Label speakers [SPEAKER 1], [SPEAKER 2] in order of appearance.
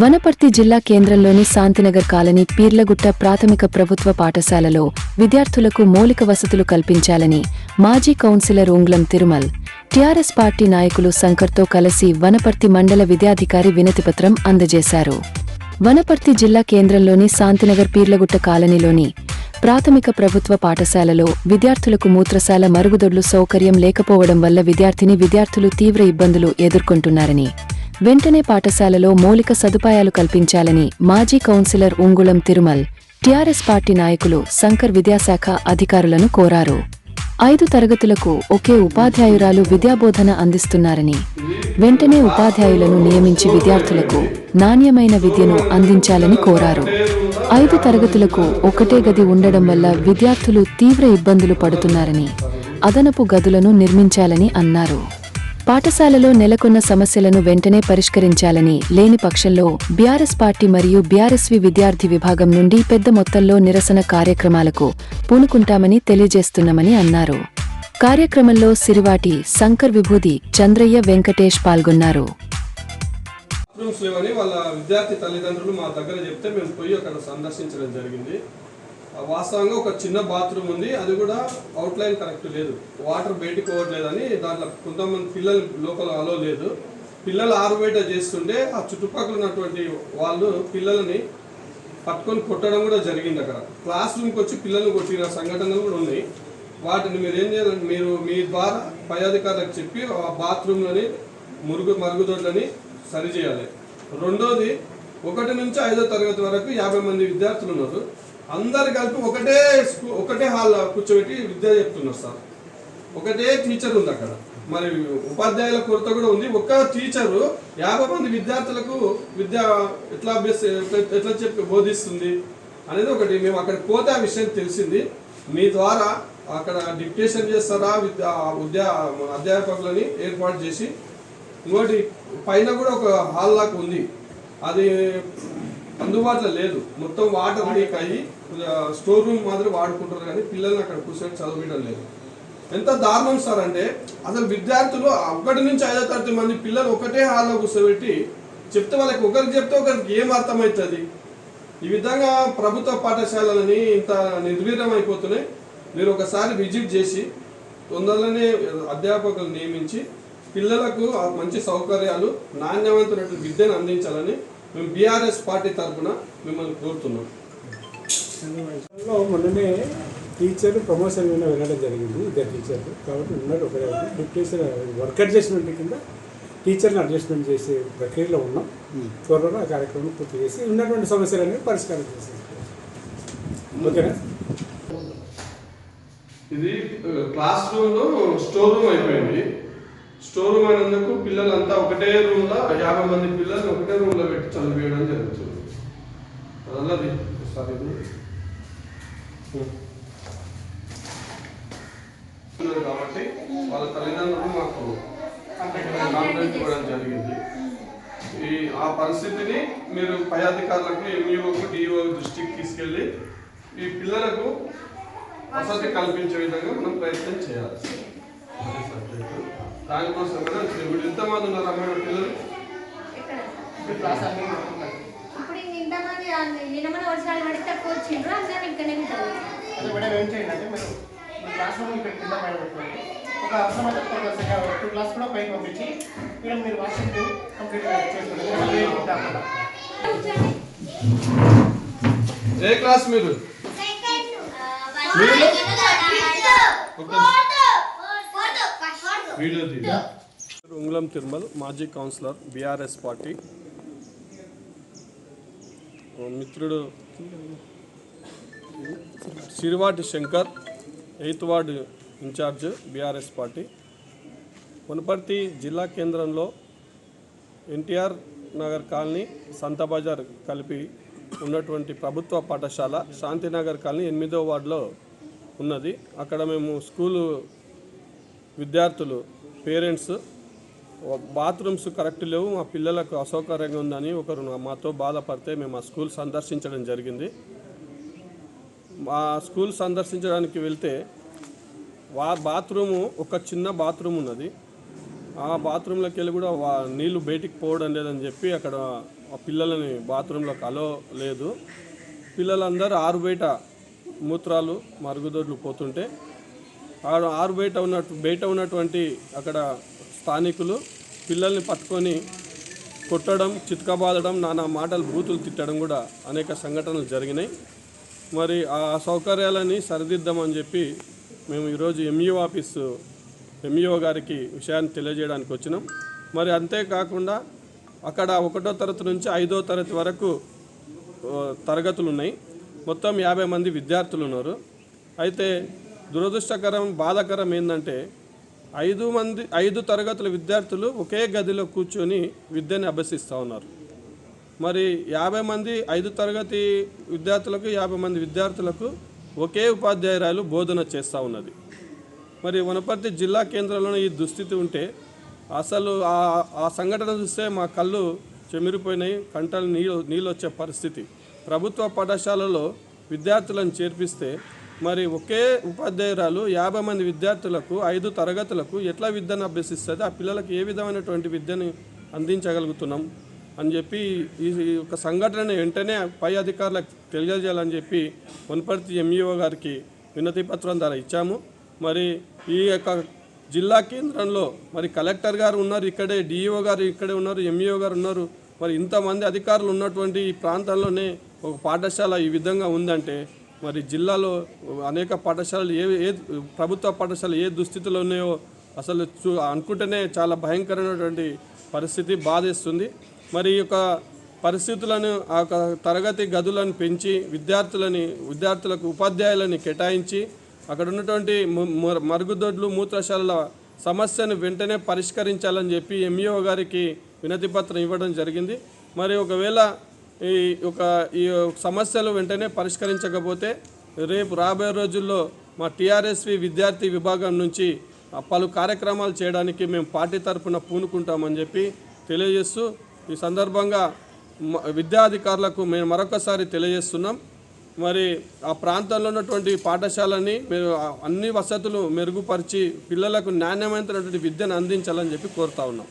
[SPEAKER 1] వనపర్తి జిల్లా కేంద్రంలోని శాంతినగర్ కాలనీ పీర్లగుట్ట ప్రాథమిక ప్రభుత్వ పాఠశాలలో విద్యార్థులకు మౌలిక వసతులు కల్పించాలని మాజీ councillor Unglam Tirumal TRS party నాయకులు శంకర్తో కలిసి వనపర్తి మండల విద్యాధికారి వినతిపత్రం అందజేశారు. వనపర్తి జిల్లా కేంద్రంలోని శాంతినగర్ పీర్లగుట్ట కాలనీలోని ప్రాథమిక ప్రభుత్వ పాఠశాలలో విద్యార్థులకు మూత్రశాల మరుగుదొడ్లు సౌకర్యం లేకపోవడం వల్ల విద్యార్థిని విద్యార్థులు తీవ్ర ఇబ్బందులు ఎదుర్కొంటున్నారని వెంటనే పాఠశాలలో మౌలిక సదుపాయాలు కల్పించాలని మాజీ councillor Ungulam Tirumal TRS party నాయకులు శంకర్ విద్యాశాఖ అధికారులను కోరారు. ఐదు తరగతులకు ఒకే ఉపాధ్యాయురాలు విద్యాబోధన అందిస్తున్నారని వెంటనే ఉపాధ్యాయులను నియమించి విద్యార్థులకు నాణ్యమైన విద్యను అందించాలని కోరారు. ఐదు తరగతులకు ఒకటే గది ఉండడం వల్ల విద్యార్థులు తీవ్ర ఇబ్బందులు పడుతున్నారని అదనపు గదులను నిర్మించాలని అన్నారు. పాఠశాలలో నెలకొన్న సమస్యలను వెంటనే పరిష్కరించాలని లేని పక్షంలో బీఆర్ఎస్ పార్టీ మరియు బీఆర్ఎస్వి విద్యార్థి విభాగం నుండి పెద్ద మొత్తంలో నిరసన కార్యక్రమాలకు పూనుకుంటామని తెలియజేస్తున్నామని అన్నారు. కార్యక్రమంలో సిరివాటి శంకర్ విభూది చంద్రయ్య వెంకటేష్ పాల్గొన్నారు.
[SPEAKER 2] వాళ్ళ విద్యార్థి తల్లిదండ్రులు మా దగ్గర చెప్తే మేము పోయి అక్కడ సందర్శించడం జరిగింది. వాస్తవంగా ఒక చిన్న బాత్రూమ్ ఉంది. అది కూడా అవుట్లైన్ కరెక్ట్ లేదు. వాటర్ బయటకు పోవట్లేదని దాంట్లో కొంతమంది పిల్లలు లోపల అలో లేదు. పిల్లలు ఆరుబయట చేస్తుంటే ఆ చుట్టుపక్కల ఉన్నటువంటి వాళ్ళు పిల్లలని పట్టుకొని కొట్టడం కూడా జరిగింది అక్కడ. క్లాస్ రూమ్కి వచ్చి పిల్లల్ని కొట్టిన సంఘటనలు కూడా ఉన్నాయి. వాటిని మీరు ఏం చేయాలంటే మీరు మీ ద్వారా పై అధికారులకు చెప్పి ఆ బాత్రూమ్లని మురుగు మరుగుదొడ్లని సరిచేయాలి రెండోది ఒకటి నుంచి ఐదో తరగతి వరకు యాభై మంది విద్యార్థులు ఉన్నారు. అందరు కలిపి ఒకటే ఒకటే హాల్లో కూర్చోబెట్టి విద్య చెప్తున్నారు సార్. ఒకటే టీచర్ ఉంది అక్కడ. మరి ఉపాధ్యాయుల కొరత కూడా ఉంది. ఒక్క టీచరు యాభై మంది విద్యార్థులకు విద్య ఎట్లా అభ్యస ఎట్లా- చెప్పి బోధిస్తుంది అనేది ఒకటి. మేము అక్కడ పోతే ఆ విషయం తెలిసింది. మీ ద్వారా అక్కడ డిక్టేషన్ చేస్తారా? విద్యా విద్యా అధ్యాపకులని ఏర్పాటు చేసి ఇంకోటి పైన కూడా ఒక హాల్ లాగా ఉంది. అది అందుబాటులో లేదు. మొత్తం వాటర్ లీక్ అయ్యి స్టోర్ రూమ్ మాదిరి వాడుకుంటారు కానీ పిల్లల్ని అక్కడ కూర్చొని చదివించడం లేదు. ఎంత దారుణం సార్ అంటే అసలు విద్యార్థులు ఒకటి నుంచి ఐదో తరగతి మంది పిల్లలు ఒకటే హాల్లో కూర్చోబెట్టి చెప్తే వాళ్ళకి ఒకరికి చెప్తే ఒకరికి ఏం అర్థమవుతుంది? ఈ విధంగా ప్రభుత్వ పాఠశాలలని ఇంత నిర్వీర్యం అయిపోతున్నాయి. మీరు ఒకసారి విజిట్ చేసి తొందరలోనే అధ్యాపకులు నియమించి పిల్లలకు మంచి సౌకర్యాలు నాణ్యమైన విద్యను అందించాలని మేము బీఆర్ఎస్ పార్టీ తరఫున మిమ్మల్ని కోరుతున్నాం.
[SPEAKER 3] మొన్ననే టీచర్ ప్రమోషన్ మీద వెళ్ళడం జరిగింది ఇద్దరు టీచర్లు కాబట్టి ఉన్నారు ఒక డిప్యూషన్ వర్క్ అడ్జస్ట్మెంట్ కింద టీచర్ని అడ్జస్ట్మెంట్ చేసే ప్రక్రియలో ఉన్నాం. త్వరలో ఆ కార్యక్రమం పూర్తి చేసి ఉన్నటువంటి సమస్యలన్నీ పరిష్కారం చేసేది ఓకేనా?
[SPEAKER 2] ఇది క్లాస్ రూమ్ స్టోర్ రూమ్ అయిపోయింది. స్టోర్ రూమ్ అయినందుకు పిల్లలంతా ఒకటే రూమ్లో యాభై మంది పిల్లల్ని ఒకటే రూమ్లో పెట్టి చదివేయడం జరుగుతుంది. అదల్లది సార్ ఇది. కాబట్టి వాళ్ళ తల్లిదండ్రులు మాకు కంప్లైంట్ ఇవ్వడం జరిగింది. ఈ ఆ పరిస్థితిని మీరు పై అధికారులకు ఎంఈఓకు డిఓ దృష్టికి తీసుకెళ్ళి ఈ పిల్లలకు వసతి కల్పించే విధంగా మనం ప్రయత్నం చేయాలి. దానికోసం కదా ఇప్పుడు ఎంతమంది ఉన్నారు అమ్మాయి పిల్లలు?
[SPEAKER 4] ఇప్పుడు ఇంతమంది వర్షాలు పడి తక్కువ వచ్చిండ్రు అందరం ఇక్కడనే ఉంటారు
[SPEAKER 5] అదే మేడం ఏం చేయండి అంటే మీరు మీ క్లాస్ రూమ్ ఇక్కడ కింద బయట పెట్టుకోండి ఒక అవసరమైతే ఒక టూ క్లాస్ కూడా పైకి పంపించి ఇక్కడ మీరు వాషింగ్ కంప్లీట్ చేసుకోండి మళ్ళీ కాకుండా
[SPEAKER 2] ఏ క్లాస్ మీరు? ఉంగుళం తిరుమల్ మాజీ కౌన్సిలర్ బీఆర్ఎస్ పార్టీ. ఓ మిత్రుడు Sirivati Shankar eighth ward incharge BRS party. Wanaparthy జిల్లా కేంద్రంలో ఎన్టీఆర్ నగర్ కాలనీ సంత బజార్ కలిపి ఉన్నటువంటి ప్రభుత్వ పాఠశాల శాంతినగర్ కాలనీ ఎనిమిదో వార్డులో ఉన్నది. అక్కడ మేము స్కూలు విద్యార్థులు పేరెంట్స్ బాత్రూమ్స్ కరెక్ట్ లేవు మా పిల్లలకు అసౌకర్యంగా ఉందని ఒకరు మాతో బాధపడితే మేము ఆ స్కూల్ సందర్శించడం జరిగింది. మా స్కూల్ సందర్శించడానికి వెళ్తే వా బాత్రూము ఒక చిన్న బాత్రూమ్ ఉన్నది. ఆ బాత్రూంలోకి వెళ్ళి కూడా వా నీళ్ళు బయటికి పోవడం లేదని చెప్పి అక్కడ ఆ పిల్లలని బాత్రూంలోకి అలో లేదు. పిల్లలందరూ ఆరు బయట మూత్రాలు మరుగుదొడ్లు పోతుంటే ఆరు ఆరు బయట ఉన్నట్టు బయట ఉన్నటువంటి అక్కడ స్థానికులు పిల్లల్ని పట్టుకొని కొట్టడం చిత్కబాదడం నానా మాటలు బూతులు తిట్టడం కూడా అనేక సంఘటనలు జరిగినాయి. మరి ఆ సౌకర్యాలని సరిదిద్దామని చెప్పి మేము ఈరోజు ఎంఈఓ ఆఫీసు ఎంఈఓ గారికి విషయాన్ని తెలియజేయడానికి వచ్చినాం. మరి అంతేకాకుండా అక్కడ ఒకటో తరగతి నుంచి ఐదో తరగతి వరకు తరగతులు ఉన్నాయి. మొత్తం యాభై మంది విద్యార్థులు ఉన్నారు. అయితే దురదృష్టకరం బాధాకరం ఏంటంటే ఐదు మంది ఐదు తరగతుల విద్యార్థులు ఒకే గదిలో కూర్చొని విద్యని అభ్యసిస్తూ ఉన్నారు. మరి యాభై మంది ఐదు తరగతి విద్యార్థులకు యాభై మంది విద్యార్థులకు ఒకే ఉపాధ్యాయురాలు బోధన చేస్తూ ఉన్నది. మరి వనపర్తి జిల్లా కేంద్రంలోనే ఈ దుస్థితి ఉంటే అసలు ఆ ఆ సంఘటన చూస్తే మా కళ్ళు చెమిరిపోయినాయి కంటలు నీళ్ళు నీళ్ళు వచ్చే పరిస్థితి. ప్రభుత్వ పాఠశాలలో విద్యార్థులను చేర్పిస్తే మరి ఒకే ఉపాధ్యాయురాలు యాభై మంది విద్యార్థులకు ఐదు తరగతులకు ఎట్లా విద్యను అభ్యసిస్తుంది? ఆ పిల్లలకు ఏ విధమైనటువంటి విద్యను అందించగలుగుతున్నాం? అని చెప్పి ఈ యొక్క సంఘటన వెంటనే పై అధికారులకు తెలియజేయాలని చెప్పి వనపర్తి ఎంఈఓ గారికి వినతి పత్రం ద్వారా ఇచ్చాము. మరి ఈ యొక్క జిల్లా కేంద్రంలో మరి కలెక్టర్ గారు ఉన్నారు ఇక్కడే డిఈఓ గారు ఇక్కడే ఉన్నారు ఎంఈఓ గారు ఉన్నారు. మరి ఇంతమంది అధికారులు ఉన్నటువంటి ఈ ప్రాంతాల్లోనే ఒక పాఠశాల ఈ విధంగా ఉందంటే మరి జిల్లాలో అనేక పాఠశాలలు ఏ ఏ ప్రభుత్వ పాఠశాలలు ఏ దుస్థితిలో ఉన్నాయో అసలు చూ అనుకుంటేనే చాలా భయంకరమైనటువంటి పరిస్థితి బాధేస్తుంది. మరి ఈ యొక్క పరిస్థితులను ఆ యొక్క తరగతి గదులను పెంచి విద్యార్థులని విద్యార్థులకు ఉపాధ్యాయులని కేటాయించి అక్కడ ఉన్నటువంటి మరుగుదొడ్లు మూత్రశాలల సమస్యను వెంటనే పరిష్కరించాలని చెప్పి ఎంఈఓ గారికి వినతిపత్రం ఇవ్వడం జరిగింది. మరి ఒకవేళ ఈ ఒక ఈ సమస్యలు వెంటనే పరిష్కరించకపోతే రేపు రాబోయే రోజుల్లో మా టీఆర్ఎస్వి విద్యార్థి విభాగం నుంచి పలు కార్యక్రమాలు చేయడానికి మేము పార్టీ తరఫున పూనుకుంటామని చెప్పి తెలియజేస్తూ ఈ సందర్భంగా విద్యాధికారులకు మేము మరొకసారి తెలియజేస్తున్నాం. మరి ఆ ప్రాంతంలో ఉన్నటువంటి పాఠశాలని మీరు అన్ని వసతులు మెరుగుపరిచి పిల్లలకు నాణ్యమైనటువంటి విద్యను అందించాలని చెప్పి కోరుతా ఉన్నాం.